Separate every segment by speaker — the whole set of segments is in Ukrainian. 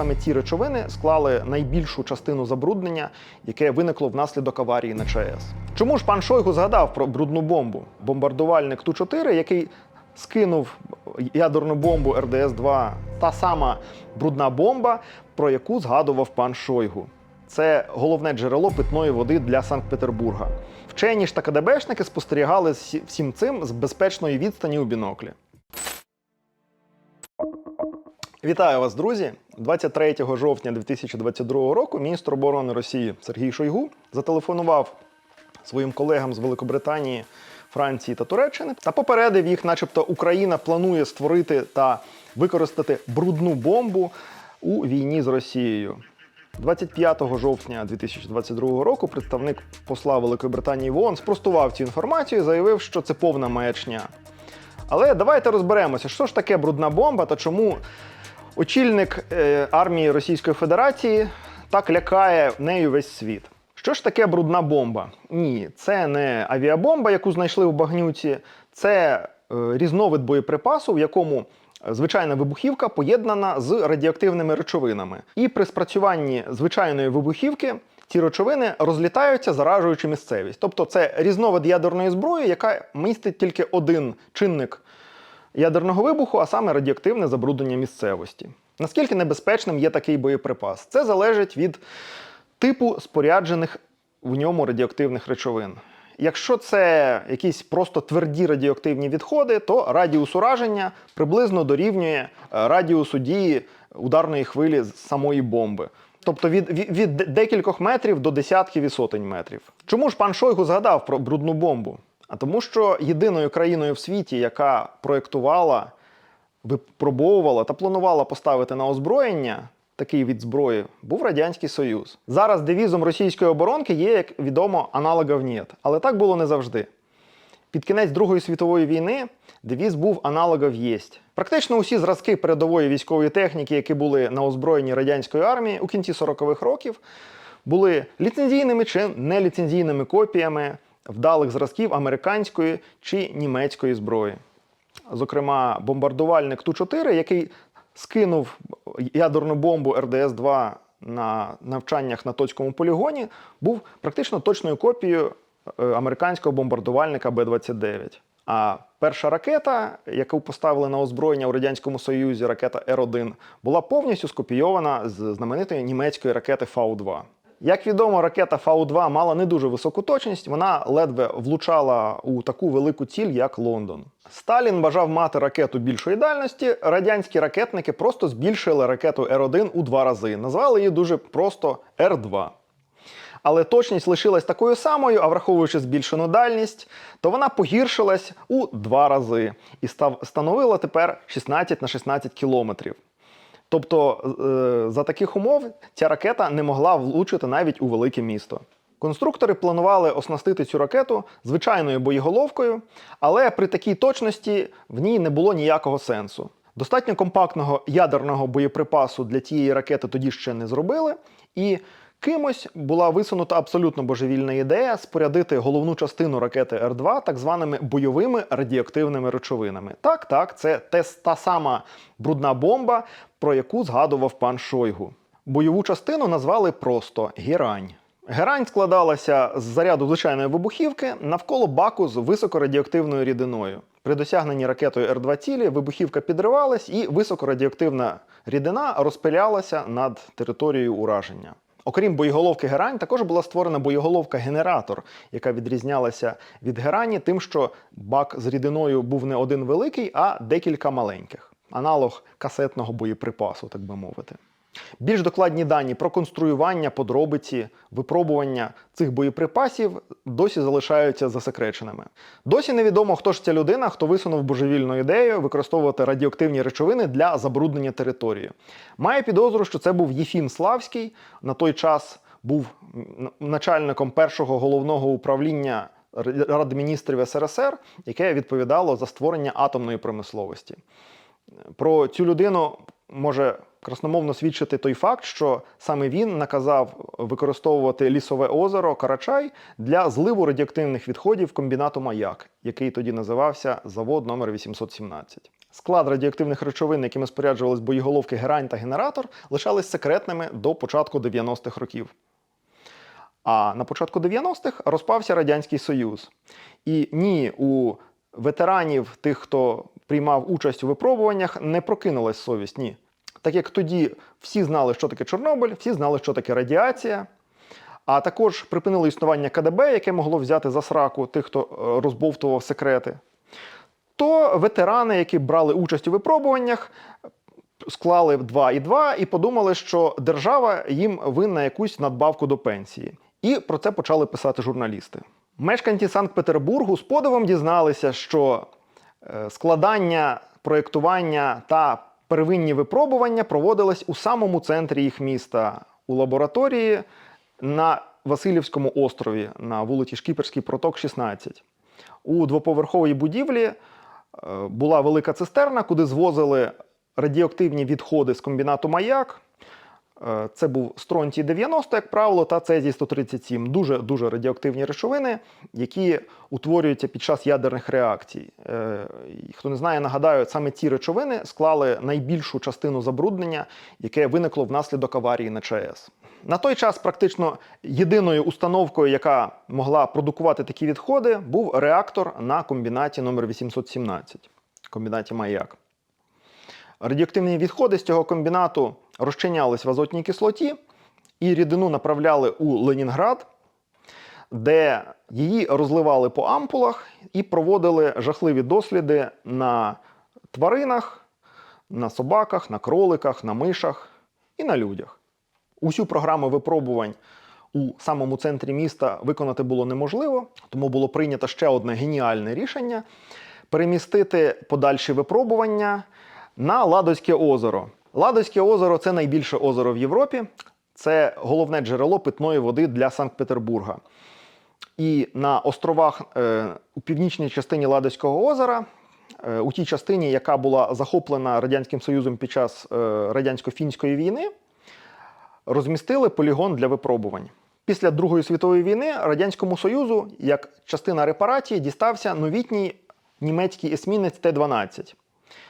Speaker 1: саме ці речовини склали найбільшу частину забруднення, яке виникло внаслідок аварії на ЧАЕС. Чому ж пан Шойгу згадав про брудну бомбу? Бомбардувальник Ту-4, який скинув ядерну бомбу РДС-2, та сама брудна бомба, про яку згадував пан Шойгу. Це головне джерело питної води для Санкт-Петербурга. Вчені ж та КДБшники спостерігали всім цим з безпечної відстані у біноклі. Вітаю вас, друзі! 23 жовтня 2022 року міністр оборони Росії Сергій Шойгу зателефонував своїм колегам з Великобританії, Франції та Туреччини та попередив їх, начебто Україна планує створити та використати брудну бомбу у війні з Росією. 25 жовтня 2022 року представник посла Великої Британії в спростував цю інформацію і заявив, що це повна маячня. Але давайте розберемося, що ж таке брудна бомба та чому очільник е, армії Російської Федерації так лякає нею весь світ. Що ж таке брудна бомба? Ні, це не авіабомба, яку знайшли в багнюці, це е, різновид боєприпасу, в якому е, звичайна вибухівка поєднана з радіоактивними речовинами. І при спрацюванні звичайної вибухівки ці речовини розлітаються, заражуючи місцевість. Тобто це різновид ядерної зброї, яка містить тільки один чинник ядерного вибуху, а саме радіоактивне забруднення місцевості. Наскільки небезпечним є такий боєприпас? Це залежить від типу споряджених в ньому радіоактивних речовин. Якщо це якісь просто тверді радіоактивні відходи, то радіус ураження приблизно дорівнює е, радіусу дії ударної хвилі самої бомби. Тобто від, від, від декількох метрів до десятків і сотень метрів. Чому ж пан Шойгу згадав про брудну бомбу? А тому, що єдиною країною в світі, яка проєктувала, випробовувала та планувала поставити на озброєння такий від зброї, був Радянський Союз. Зараз девізом російської оборонки є, як відомо, аналогів нет. Але так було не завжди. Під кінець Другої світової війни девіз був аналогів єсть. Практично усі зразки передової військової техніки, які були на озброєнні радянської армії у кінці 40-х років, були ліцензійними чи неліцензійними копіями вдалих зразків американської чи німецької зброї. Зокрема, бомбардувальник Ту-4, який скинув ядерну бомбу РДС-2 на навчаннях на Тоцькому полігоні, був практично точною копією е, американського бомбардувальника Б-29. А перша ракета, яку поставили на озброєння у Радянському Союзі, ракета Р-1, була повністю скопійована з знаменитої німецької ракети Фау-2. Як відомо, ракета Фау-2 мала не дуже високу точність, вона ледве влучала у таку велику ціль, як Лондон. Сталін бажав мати ракету більшої дальності. Радянські ракетники просто збільшили ракету Р-1 у два рази. Назвали її дуже просто Р-2. Але точність лишилась такою самою, а враховуючи збільшену дальність, то вона погіршилась у два рази і став, становила тепер 16 на 16 кілометрів. Тобто, е, за таких умов ця ракета не могла влучити навіть у велике місто. Конструктори планували оснастити цю ракету звичайною боєголовкою, але при такій точності в ній не було ніякого сенсу. Достатньо компактного ядерного боєприпасу для тієї ракети тоді ще не зробили, і кимось була висунута абсолютно божевільна ідея спорядити головну частину ракети Р-2 так званими бойовими радіоактивними речовинами. Так, так, це те, та сама брудна бомба, про яку згадував пан Шойгу. Бойову частину назвали просто герань. Герань складалася з заряду звичайної вибухівки навколо баку з високорадіоактивною рідиною. При досягненні ракетою Р-2 цілі вибухівка підривалась і високорадіоактивна рідина розпилялася над територією ураження. Окрім боєголовки герань, також була створена боєголовка-генератор, яка відрізнялася від герані тим, що бак з рідиною був не один великий, а декілька маленьких. Аналог касетного боєприпасу, так би мовити. Більш докладні дані про конструювання, подробиці, випробування цих боєприпасів досі залишаються засекреченими. Досі невідомо, хто ж ця людина, хто висунув божевільну ідею використовувати радіоактивні речовини для забруднення території. Має підозру, що це був Єфім Славський, на той час був начальником першого головного управління Ради міністрів СРСР, яке відповідало за створення атомної промисловості. Про цю людину може красномовно свідчити той факт, що саме він наказав використовувати лісове озеро Карачай для зливу радіоактивних відходів комбінату Маяк, який тоді називався завод номер 817. Склад радіоактивних речовин, якими споряджувались боєголовки герань та генератор, лишались секретними до початку 90-х років. А на початку 90-х розпався Радянський Союз. І ні, у ветеранів, тих, хто приймав участь у випробуваннях, не прокинулась совість. Ні. Так як тоді всі знали, що таке Чорнобиль, всі знали, що таке радіація. А також припинили існування КДБ, яке могло взяти за сраку тих, хто е, розбовтував секрети. То ветерани, які брали участь у випробуваннях, склали 2 і 2 і подумали, що держава їм винна якусь надбавку до пенсії. І про це почали писати журналісти. Мешканці Санкт-Петербургу з подивом дізналися, що складання, проєктування та первинні випробування проводились у самому центрі їх міста у лабораторії на Васильівському острові на вулиці Шкіперський проток, 16. У двоповерховій будівлі е, була велика цистерна, куди звозили радіоактивні відходи з комбінату Маяк. Е, Це був стронтій 90, як правило, та цезій 137. Дуже дуже радіоактивні речовини, які утворюються під час ядерних реакцій. Е, Хто не знає, нагадаю, саме ці речовини склали найбільшу частину забруднення, яке виникло внаслідок аварії на ЧАЕС. На той час практично єдиною установкою, яка могла продукувати такі відходи, був реактор на комбінаті номер 817, комбінаті Маяк. Радіоактивні відходи з цього комбінату розчинялись в азотній кислоті і рідину направляли у Ленінград, де її розливали по ампулах і проводили жахливі досліди на тваринах, на собаках, на кроликах, на мишах і на людях. Усю програму випробувань у самому центрі міста виконати було неможливо, тому було прийнято ще одне геніальне рішення перемістити подальші випробування на Ладозьке озеро. Ладозьке озеро це найбільше озеро в Європі. Це головне джерело питної води для Санкт-Петербурга. І на островах е, у північній частині Ладозького озера, е, у тій частині, яка була захоплена Радянським Союзом під час е, радянсько-фінської війни, розмістили полігон для випробувань. Після Другої світової війни Радянському Союзу, як частина репарації, дістався новітній німецький есмінець Т-12.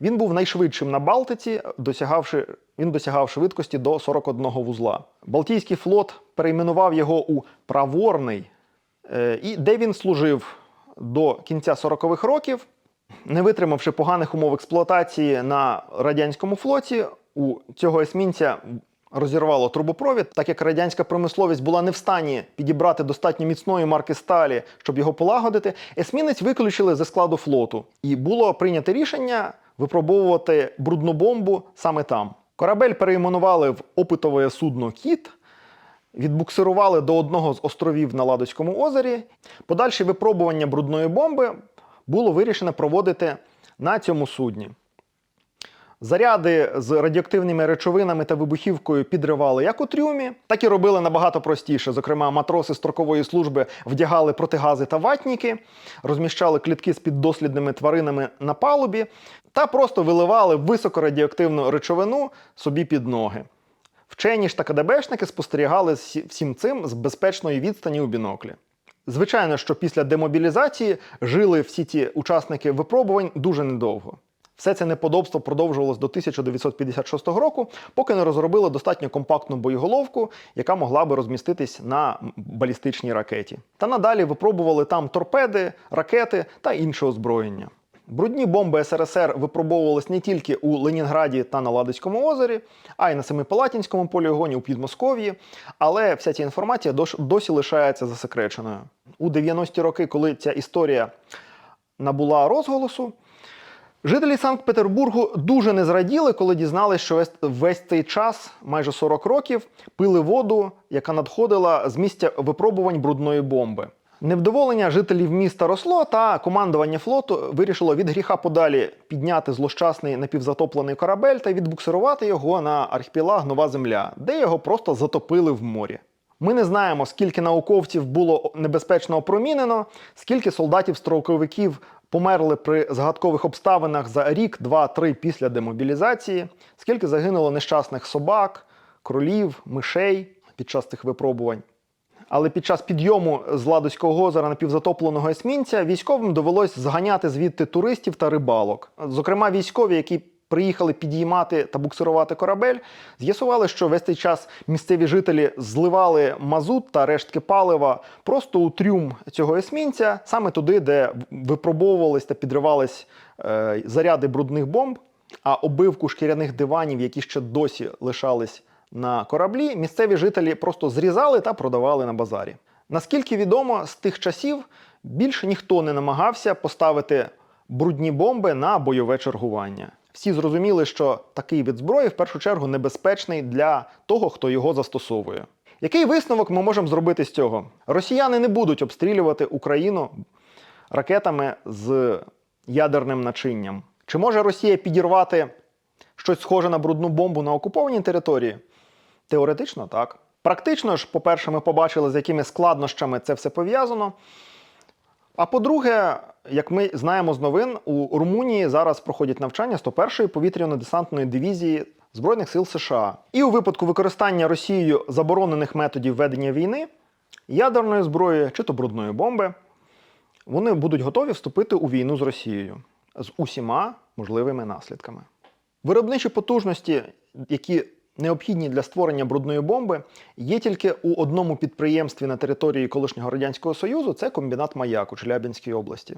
Speaker 1: Він був найшвидшим на Балтиці, досягавши, він досягав швидкості до 41 вузла. Балтійський флот перейменував його у Праворний, е, і де він служив до кінця 40-х років, не витримавши поганих умов експлуатації на радянському флоті, у цього есмінця розірвало трубопровід, так як радянська промисловість була не в стані підібрати достатньо міцної марки сталі, щоб його полагодити, есмінець виключили зі складу флоту. І було прийнято рішення випробовувати брудну бомбу саме там. Корабель перейменували в опитове судно Кіт. Відбуксирували до одного з островів на Ладоському озері. Подальші випробування брудної бомби було вирішено проводити на цьому судні. Заряди з радіоактивними речовинами та вибухівкою підривали як у трюмі, так і робили набагато простіше. Зокрема, матроси строкової служби вдягали протигази та ватніки, розміщали клітки з піддослідними тваринами на палубі та просто виливали високорадіоактивну речовину собі під ноги. Вчені ж та КДБшники спостерігали всім цим з безпечної відстані у біноклі. Звичайно, що після демобілізації жили всі ті учасники випробувань дуже недовго. Все це неподобство продовжувалось до 1956 року, поки не розробили достатньо компактну боєголовку, яка могла би розміститись на балістичній ракеті. Та надалі випробували там торпеди, ракети та інше озброєння. Брудні бомби СРСР випробовувались не тільки у Ленінграді та на Ладоському озері, а й на Семипалатінському полігоні у Підмосков'ї. Але вся ця інформація досі лишається засекреченою. У 90-ті роки, коли ця історія набула розголосу, Жителі Санкт-Петербургу дуже не зраділи, коли дізналися, що весь, весь цей час, майже 40 років, пили воду, яка надходила з місця випробувань брудної бомби. Невдоволення жителів міста росло, та командування флоту вирішило від гріха подалі підняти злощасний напівзатоплений корабель та відбуксирувати його на архіпелаг Нова Земля, де його просто затопили в морі. Ми не знаємо, скільки науковців було небезпечно опромінено, скільки солдатів-строковиків померли при загадкових обставинах за рік, два, три після демобілізації, скільки загинуло нещасних собак, кролів, мишей під час цих випробувань. Але під час підйому з Ладозького озера напівзатопленого есмінця військовим довелось зганяти звідти туристів та рибалок. Зокрема, військові, які приїхали підіймати та буксирувати корабель, з'ясували, що весь цей час місцеві жителі зливали мазут та рештки палива просто у трюм цього есмінця, саме туди, де випробовувались та підривались е, заряди брудних бомб. А обивку шкіряних диванів, які ще досі лишались на кораблі, місцеві жителі просто зрізали та продавали на базарі. Наскільки відомо, з тих часів більше ніхто не намагався поставити брудні бомби на бойове чергування. Всі зрозуміли, що такий вид зброї в першу чергу небезпечний для того, хто його застосовує. Який висновок ми можемо зробити з цього? Росіяни не будуть обстрілювати Україну ракетами з ядерним начинням. Чи може Росія підірвати щось схоже на брудну бомбу на окупованій території? Теоретично так. Практично ж, по-перше, ми побачили, з якими складнощами це все пов'язано. А по-друге, як ми знаємо з новин, у Румунії зараз проходять навчання 101-ї повітряно-десантної дивізії Збройних сил США. І у випадку використання Росією заборонених методів ведення війни, ядерної зброї чи то брудної бомби, вони будуть готові вступити у війну з Росією з усіма можливими наслідками. Виробничі потужності, які необхідні для створення брудної бомби, є тільки у одному підприємстві на території колишнього Радянського Союзу це комбінат Маяк у Челябинській області.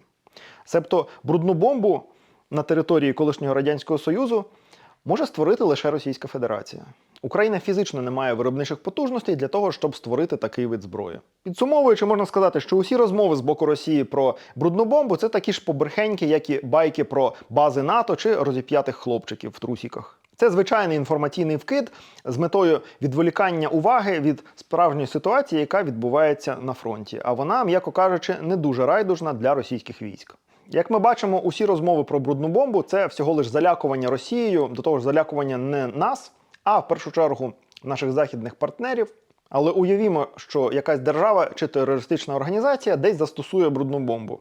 Speaker 1: Себто брудну бомбу на території колишнього Радянського Союзу може створити лише Російська Федерація. Україна фізично не має виробничих потужностей для того, щоб створити такий вид зброї. Підсумовуючи, можна сказати, що усі розмови з боку Росії про брудну бомбу це такі ж побрехеньки, як і байки про бази НАТО чи розіп'ятих хлопчиків в трусіках. Це звичайний інформаційний вкид з метою відволікання уваги від справжньої ситуації, яка відбувається на фронті. А вона, м'яко кажучи, не дуже райдужна для російських військ. Як ми бачимо, усі розмови про брудну бомбу це всього лиш залякування Росією, до того ж залякування не нас, а в першу чергу наших західних партнерів. Але уявімо, що якась держава чи терористична організація десь застосує брудну бомбу.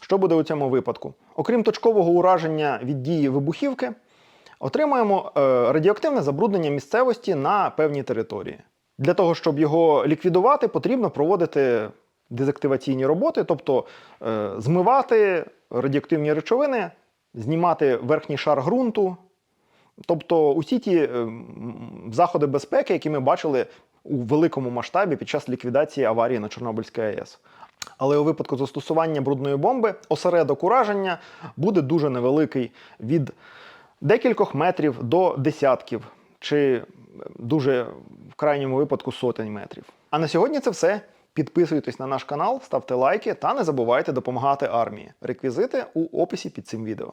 Speaker 1: Що буде у цьому випадку? Окрім точкового ураження від дії вибухівки, отримуємо е, радіоактивне забруднення місцевості на певній території. Для того, щоб його ліквідувати, потрібно проводити дезактиваційні роботи, тобто е, змивати радіоактивні речовини, знімати верхній шар ґрунту. Тобто усі ті е, заходи безпеки, які ми бачили у великому масштабі під час ліквідації аварії на Чорнобильській АЕС. Але у випадку застосування брудної бомби осередок ураження буде дуже невеликий від декількох метрів до десятків, чи дуже в крайньому випадку сотень метрів. А на сьогодні це все. Підписуйтесь на наш канал, ставте лайки та не забувайте допомагати армії. Реквізити у описі під цим відео.